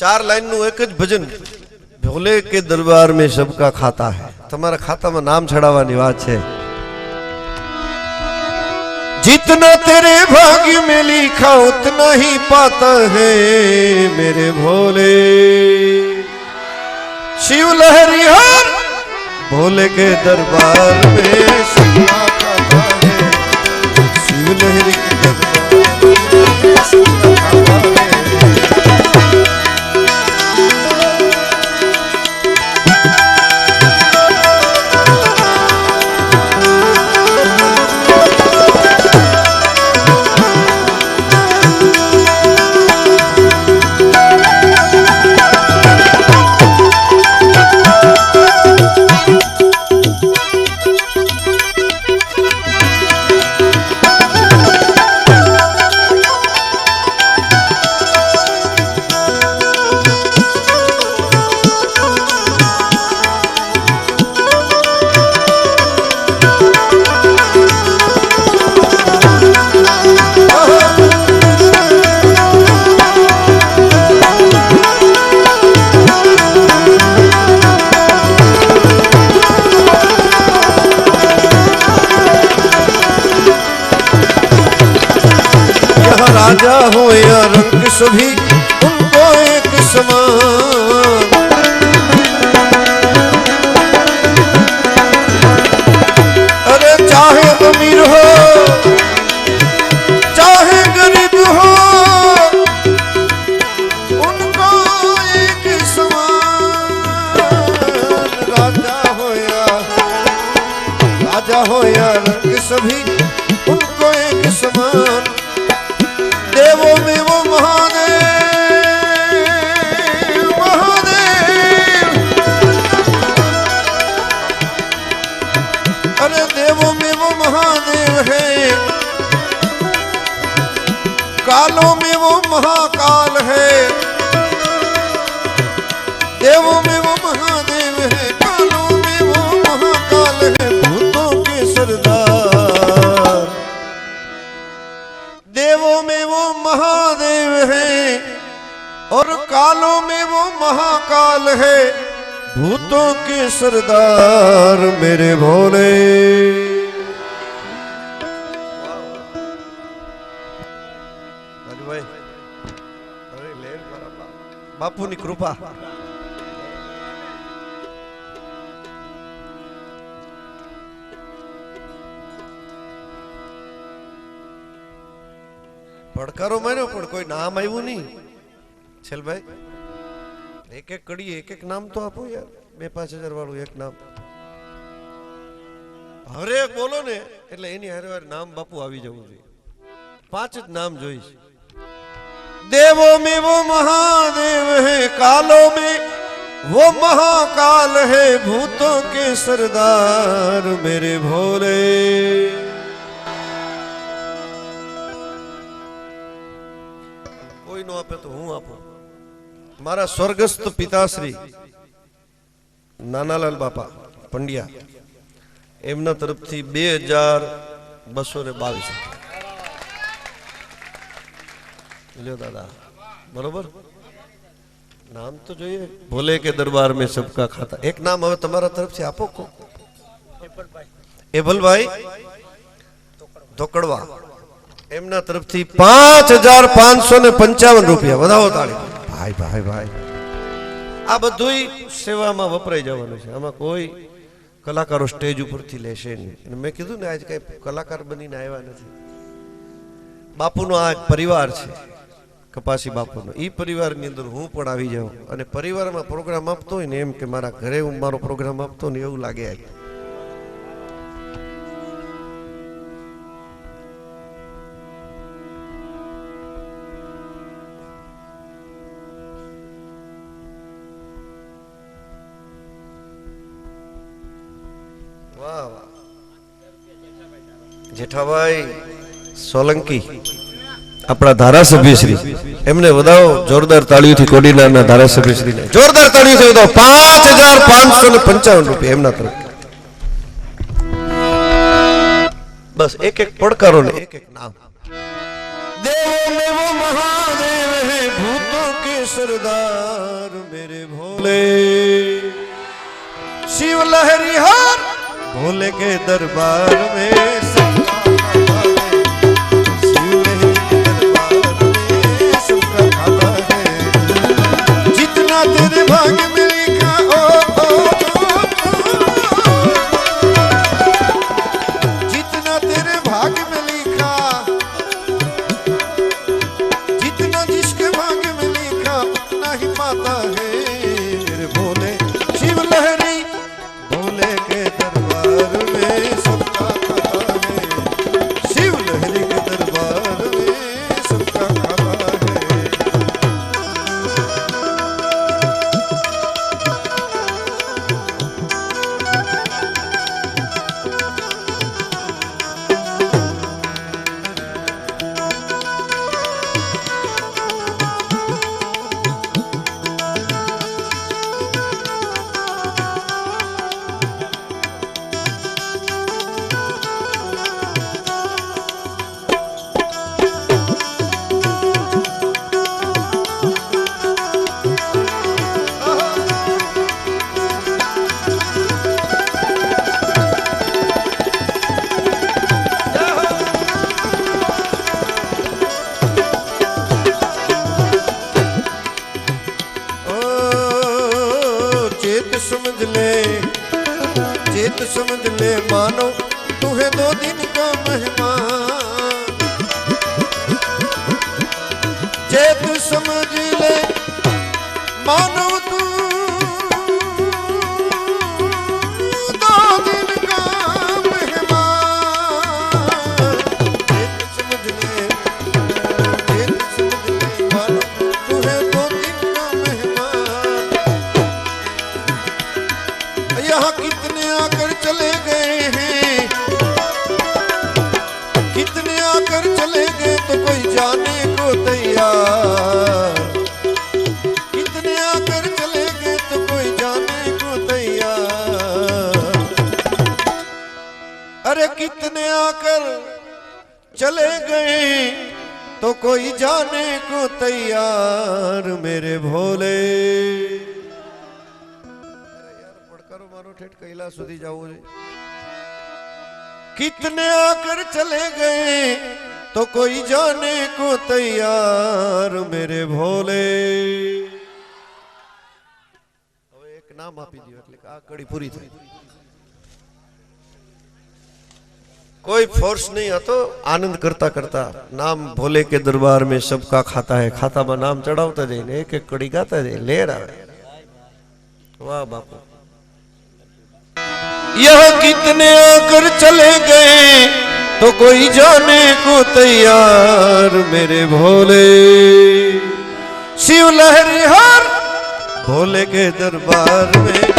ચાર લાઈન નું એક જ ભજન ભોલે કે દરબાર में सबका खाता है તમારા ખાતામાં નામ ચડાવવાની વાત છે जितना तेरे भाग्य में लिखा उतना ही पाता है मेरे भोले शिव लहरी हर भोले के दरबार में सबका खाता है शिव लहरी राजा हो या रंग सभी उनको एक समान कालों में वो महाकाल है। देवों में वो महादेव है, कालों में वो महाकाल है, भूतों के सरदार। देवों में वो महादेव है और कालों में वो महाकाल है, भूतों के सरदार मेरे भोले। બાપુની કૃપા. પડકારો માર્યો, પણ કોઈ નામ આવ્યું નહીં. છેલભાઈ, એક એક કડી એક એક નામ તો આપો યાર. બે પાંચ હજાર વાળું એક નામ. એક બોલો ને, એટલે એની હારે નામ બાપુ આવી જવું જોઈએ. પાંચ જ નામ જોઈશ. देवों में वो महादेव है कालों में वो महाकाल है भूतों के सरदार मेरे भोले કોઈ નો આપે તો હું આપું મારા સ્વર્ગસ્થ પિતાશ્રી નાનાલાલ બાપા પંડ્યા એમના તરફથી બે હજાર બસો ને બાવીસ લ્યો દાદા. બરોબર? નામ તો જોઈએ. ભોલે કે દરબાર મેં સબકા ખાતા. એક નામ હવે તમારા તરફથી આપો. કો એભલભાઈ ધોકડવા. એમના તરફથી પાંચ હજાર પાંચસો ને પંચાવન રૂપિયા. વધાવો તાળી. ભાઈ ભાઈ ભાઈ. આ બધું સેવામાં વપરાઈ જવાનું છે. આમાં કોઈ કલાકારો સ્ટેજ ઉપરથી લેશે નહીં. મેં કીધું ને, આજ કઈ કલાકાર બનીને આવ્યા નથી. બાપુનો આ એક પરિવાર છે. કપાસી બાપુનો. એ પરિવારની અંદર હું પણ આવી જાઉં અને પરિવારમાં પ્રોગ્રામ આપતો હોય ને એમ કે મારા ઘરે હું મારો પ્રોગ્રામ આપતો ને એવું લાગે વાહ વાહ. જેઠાભાઈ સોલંકી. આપણા ધારાસભ્યશ્રી એમને વધાવો, જોરદાર તાળીઓથી કોડીનારના ધારાસભ્યશ્રીને જોરદાર તાળીઓથી વધાવો. પાંચ હજાર પાંચસો ને પંચાવન રૂપિયા એમના તરફ. બસ, એક એક પડકારો ને એક એક નામ. સરદાર મેરે ભોલે. શિવ લહેરી હાર, ભોલે કે દરબાર મેં ਚੇਤ ਸਮਝ ਲੈ ਚੇਤ ਸਮਝ ਲੈ ਮਾਨੋ ਤੂੰ ਹੈ ਦੋ ਦਿਨ ਕਾ ਮਹਿਮਾਨ ਚੇਤ ਸਮਝ ਲੈ ਮਾਨੋ आकर चले गए तो कोई जाने को तैयार कितने आकर चले गए तो कोई जाने को तैयार अरे कितने आकर चले गए तो कोई जाने को तैयार मेरे भोले યાર પડકારો મારો ઠેઠ કૈલાસ સુધી જવું છે कितने आकर चले गए तो कोई जाने को तैयार, मेरे भोले। एक नाम आप कड़ी पूरी थी। कोई फोर्स नहीं आ तो आनंद करता करता नाम भोले के दरबार में सबका खाता है। खाता में नाम चढ़ाता दे एक एक कड़ी गाता दे ले रहा है वाह बापू। यह कितने आकर चले गए तो कोई जाने को तैयार मेरे भोले। शिव लहरी हर भोले के दरबार में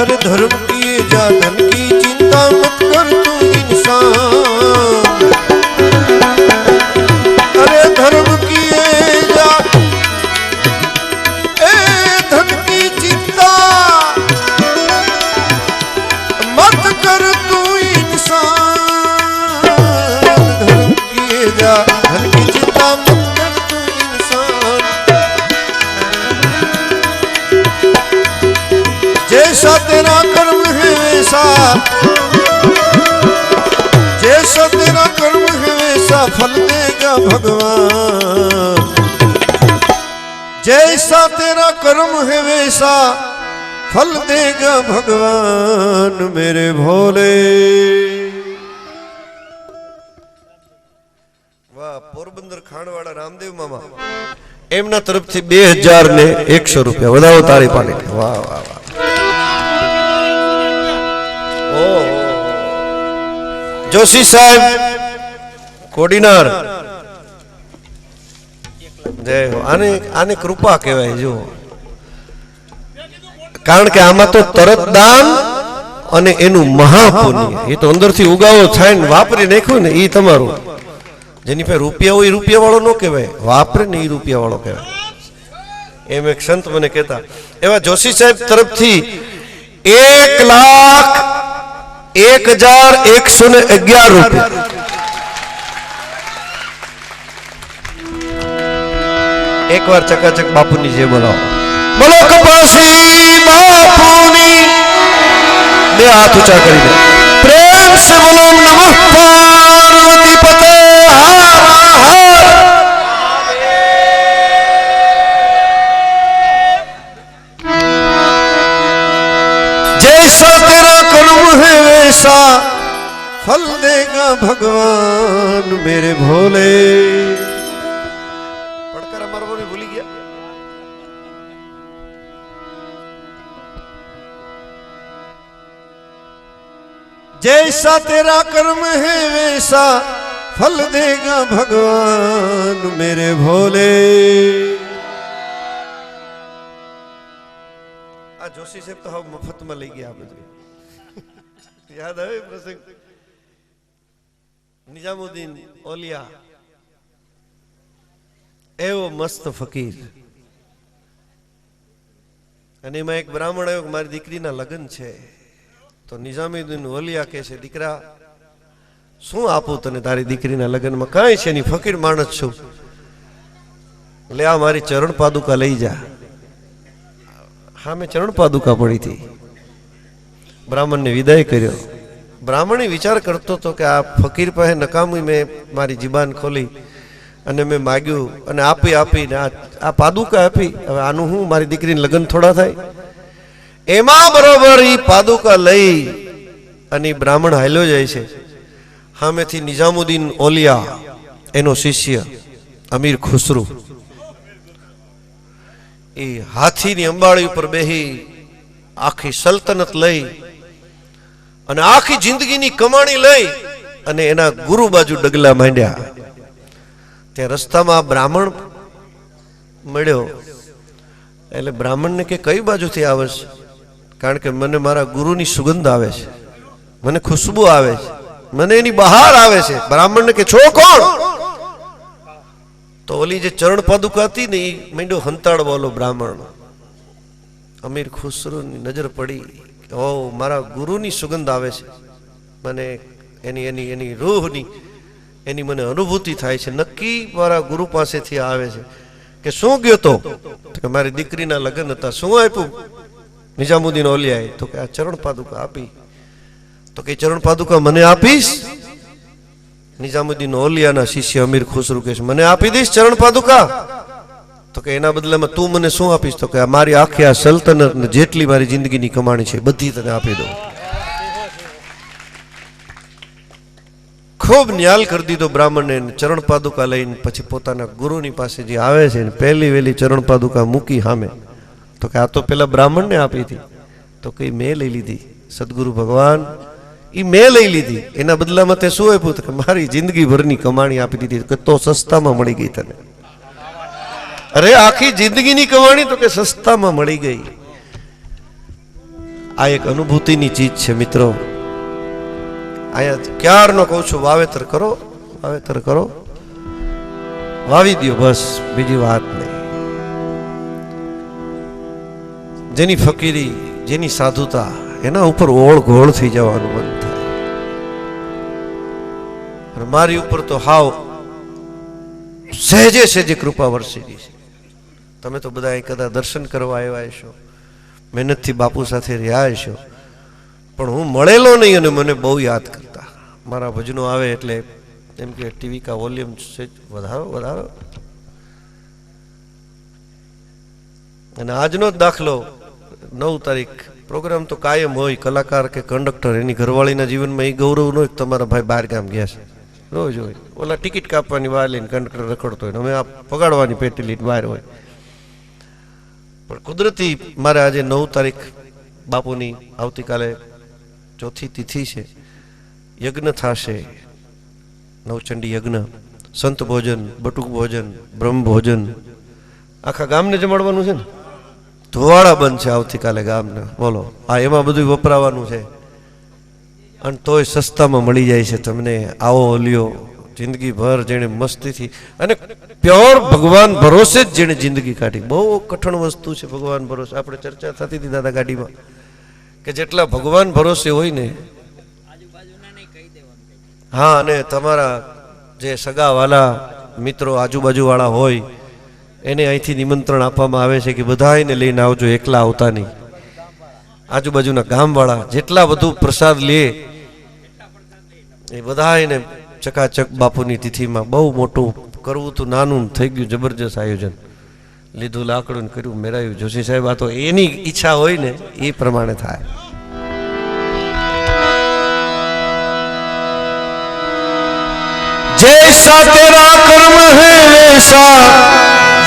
अरे धर्म किए जा धन की चिंता मत कर तू इंसान अरे धर्म तेरा कर्म है वैसा जैसा तेरा कर्म है वैसा फल देगा भगवान जैसा तेरा कर्म है वैसा फल देगा भगवान मेरे भोले વાહ પોરબંદર ખાણવાળા રામદેવ મામા એમના તરફથી બે હજાર ને એકસો રૂપિયા વધાવો તાળી પાડી વાહ વાહ વાહ જોશી સાહેબ, કોડીનાર. આને કૃપા કહેવાય જો કારણ કે આમાં તો તરત દાન અને એનું મહાપુણ્ય. એ તો અંદરથી ઉગાવો થાય ને વાપરી નાખ્યું ને એ તમારું. જેની પાસે રૂપિયા હોય એ રૂપિયા વાળો ન કહેવાય. વાપરે ને એ રૂપિયા વાળો કહેવાય. એમ એક સંત મને કહેતા, એવા જોશી સાહેબ તરફથી એક લાખ એક હજાર એકસો ને અગિયાર રૂપિયા. એકવાર ચકાચક બાપુની જે બોલાવો બોલો કપાસી બાપુની. બે હાથ ઊંચા કરી દે. પ્રેમ સે બોલો નમઃ પાર્વતી પતે. હર હર. जैसा तेरा कर्म है वैसा फल देगा भगवान मेरे भोले। पढ़कर हमारा बोली भूली गया। जैसा तेरा कर्म है वैसा फल देगा भगवान मेरे भोले। આ જોશી સાહેબ તો હવે મફતમાં લઈ ગયા બધું. યાદ આવે પ્રસંગ? નિજામુદ્દીન ઓલિયા. એવો મસ્ત ફકીર. અને એમાં એક બ્રાહ્મણ આવ્યો મારી દીકરીના લગ્ન છે. તો નિઝામુદ્દીન ઓલિયા કહે છે, દીકરા, શું આપું તને તારી દીકરીના લગ્નમાં? કાંઈ છે નહીં, ફકીર માણસ છું. લે આ મારી ચરણ પાદુકા લઈ જા. હા મેં ચરણ પાદુકા પડી હતી. બ્રાહ્મણને વિદાય કર્યો. બ્રાહ્મણે વિચાર કરતો હતો કે આ ફકીર પાસે નકામી મેં મારી જીબાન ખોલી અને મેં માગ્યું અને આપી આપીને આ પાદુકા આપી. હવે આનું હું? મારી દીકરીને લગ્ન થોડા થાય? એમાં બરોબર એ પાદુકા લઈ અને બ્રાહ્મણ હાલ્યો જાય છે. સામેથી નિઝામુદ્દીન ઓલિયા, એનો શિષ્ય, અમીર ખુસરુ. એ હાથીની અંબાળી ઉપર બેહી આખી સલ્તનત લઈ અને આખી જિંદગીની કમાણી લઈ અને એના ગુરુ બાજુ ડગલા માંડ્યા. ત્યાં રસ્તામાં બ્રાહ્મણ મળ્યો. એટલે બ્રાહ્મણને કે કઈ બાજુથી આવે છે કારણ કે મને મારા ગુરુની સુગંધ આવે છે. મને ખુશ્બુ આવે છે. મને એની બહાર આવે છે. બ્રાહ્મણને કે, છો કોણ? તો ઓલી જે ચરણ પાદુકા હતી ને એ માંડ્યો હંતાળ ઓલો બ્રાહ્મણ. અમીર ખુસરોની નજર પડી ઓ, મારા ગુરુની સુગંધ આવે છે. મને એની એની એની રૂહની, એની મને અનુભૂતિ થાય છે. નક્કી મારા ગુરુ પાસેથી આવે છે. કે, શું ગયો તો કે, મારી દીકરીના લગ્ન હતા. શું આપ્યું? નિઝામુદ્દીન ઓલિયાએ તો કે, આ ચરણ પાદુકા આપી. તો કે, ચરણ પાદુકા મને આપીશ? નિઝામુદ્દીન ઓલિયાના શિષ્ય અમીર ખુસરુ કે મને આપી દઈશ ચરણ પાદુકા? તો કે, એના બદલામાં તું મને શું આપીશ? તો કે મારી આખી આ સલ્તનત જેટલી મારી જિંદગીની કમાણી છે બધી તને આપી દઉં. ખૂબ ન્યાલ કરી દીધો બ્રાહ્મણને ચરણ પાદુકા લઈને પછી પોતાના ગુરુની પાસે જે આવે છે ને, પહેલી વહેલી ચરણ પાદુકા મૂકી સામે તો કે, આ તો પેલા બ્રાહ્મણને આપી હતી. તો કઈ મેં લઈ લીધી. સદગુરુ ભગવાન એ મેં લઈ લીધી. એના બદલામાં તે શું આપ્યું? કે મારી જિંદગીભરની કમાણી આપી દીધી કે તો સસ્તામાં મળી ગઈ તને. અરે આખી જિંદગીની કમાણી તો કે સસ્તામાં મળી ગઈ. આ એક અનુભૂતિની ચીજ છે મિત્રો. અહીંયા ક્યારનો કહું છું, વાવેતર કરો વાવેતર કરો. વાવી દ્યો બસ, બીજી વાત નહીં. જેની ફકીરી, જેની સાધુતા, એના ઉપર ઓળ ઘોળ થઈ જવાનું મન. અને મારી ઉપર તો હાવ સહેજે સહેજે કૃપા વરસી ગઈ છે. તમે તો બધા અહીં કદાચ દર્શન કરવા આવ્યા છો મહેનતથી બાપુ સાથે રહ્યા છો પણ હું મળેલો નહીં અને મને બહુ યાદ કરતા. મારા ભજનો આવે એટલે એમ કે ટીવી કા વોલ્યુમ વધારો વધારો. અને આજનો જ દાખલો, નવ તારીખ, પ્રોગ્રામ તો કાયમ હોય, કલાકાર કે કંડક્ટર, એની ઘરવાળીના જીવનમાં એ ગૌરવ ન હોય તમારા ભાઈ બહાર ગામ ગયા છે. રોજ હોય. ઓલા ટિકિટ કાપવાની વાર લઈને કંડક્ટર રખડતો હોય અમે આ પગાડવાની પેટી લઈને બહાર હોય. પણ કુદરતી મારે આજે નવ તારીખ બાપુની આવતીકાલે ચોથી તિથિ છે. યજ્ઞ થશે. નવચંડી યજ્ઞ, સંત ભોજન, બટુક ભોજન, બ્રહ્મ ભોજન. આખા ગામને જમાડવાનું છે ને? ધોવાળા બંધ છે આવતીકાલે ગામને. બોલો, આ એમાં બધું વપરાવાનું છે. અને તોય સસ્તામાં મળી જાય છે તમને આવો ઓલિયો. જિંદગીભર જેણે મસ્તીથી અને પ્યોર ભગવાન ભરોસે જ જેણે જિંદગી કાઢી. બહુ કઠણ વસ્તુ છે ભગવાન ભરોસે. આપણે ચર્ચા થતી હતી દાદા ગાડીમાં કે જેટલા ભગવાન ભરોસે હોય ને હા, અને તમારા જે સગાવાલા મિત્રો આજુબાજુવાળા હોય, એને અહીંથી નિમંત્રણ આપવામાં આવે છે કે બધાને લઈને આવજો, એકલા આવતા નહીં. આજુબાજુના ગામવાળા જેટલા બધું પ્રસાદ લે એ બધાને ચકાચક બાપુની તિથિમાં બહુ મોટું કરવું તો નાનું થઈ ગયું જબરજસ્ત આયોજન. લીધું લાકડું ને કર્યું મેરાયું જોશી સાહેબ, આ તો એની ઈચ્છા હોય ને, એ પ્રમાણે થાય. જૈસા તેરા કર્મ હે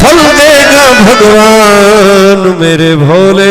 ફલ દેગા ભગવાન મેરે ભોલે.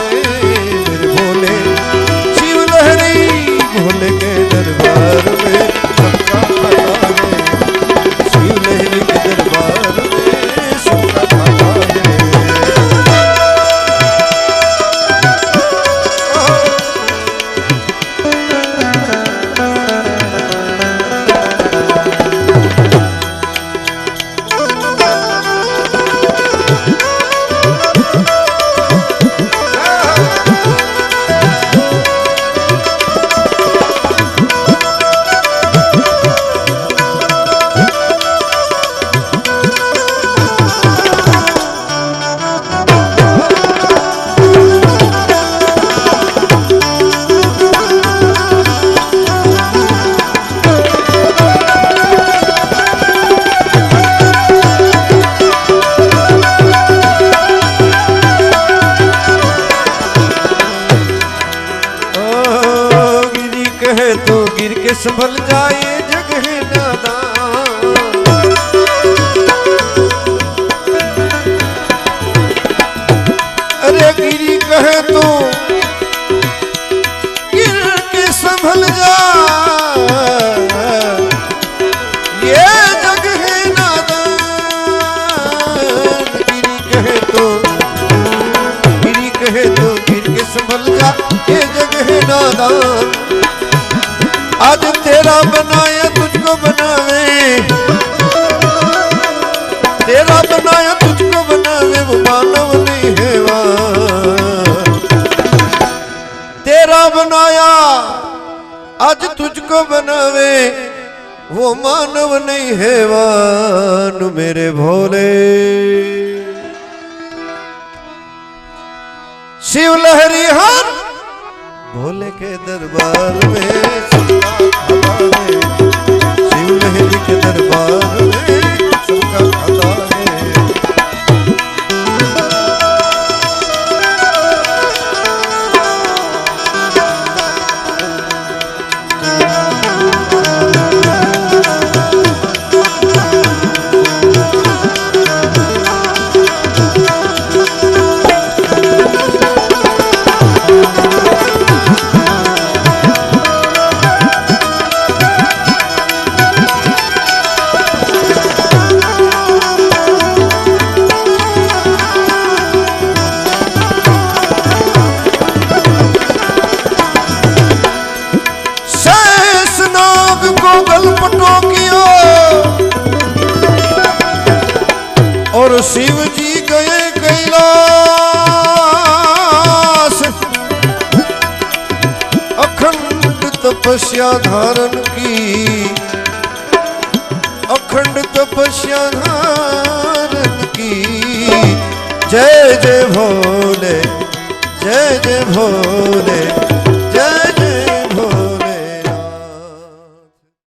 आज तेरा बनाया तुझको बनावे तेरा बनाया तुझको बनावे वो मानव नहीं है वान। तेरा बनाया आज तुझको बनावे वो मानव नहीं है वान मेरे भोले शिव लहरी हर भोले के दरबार में सबका भला है शिव लहरी के दरबार में તપસ્યા ધારણ કી અખંડ તપસ્યા ધારણ કી જય જય ભોલે જય જય ભોલે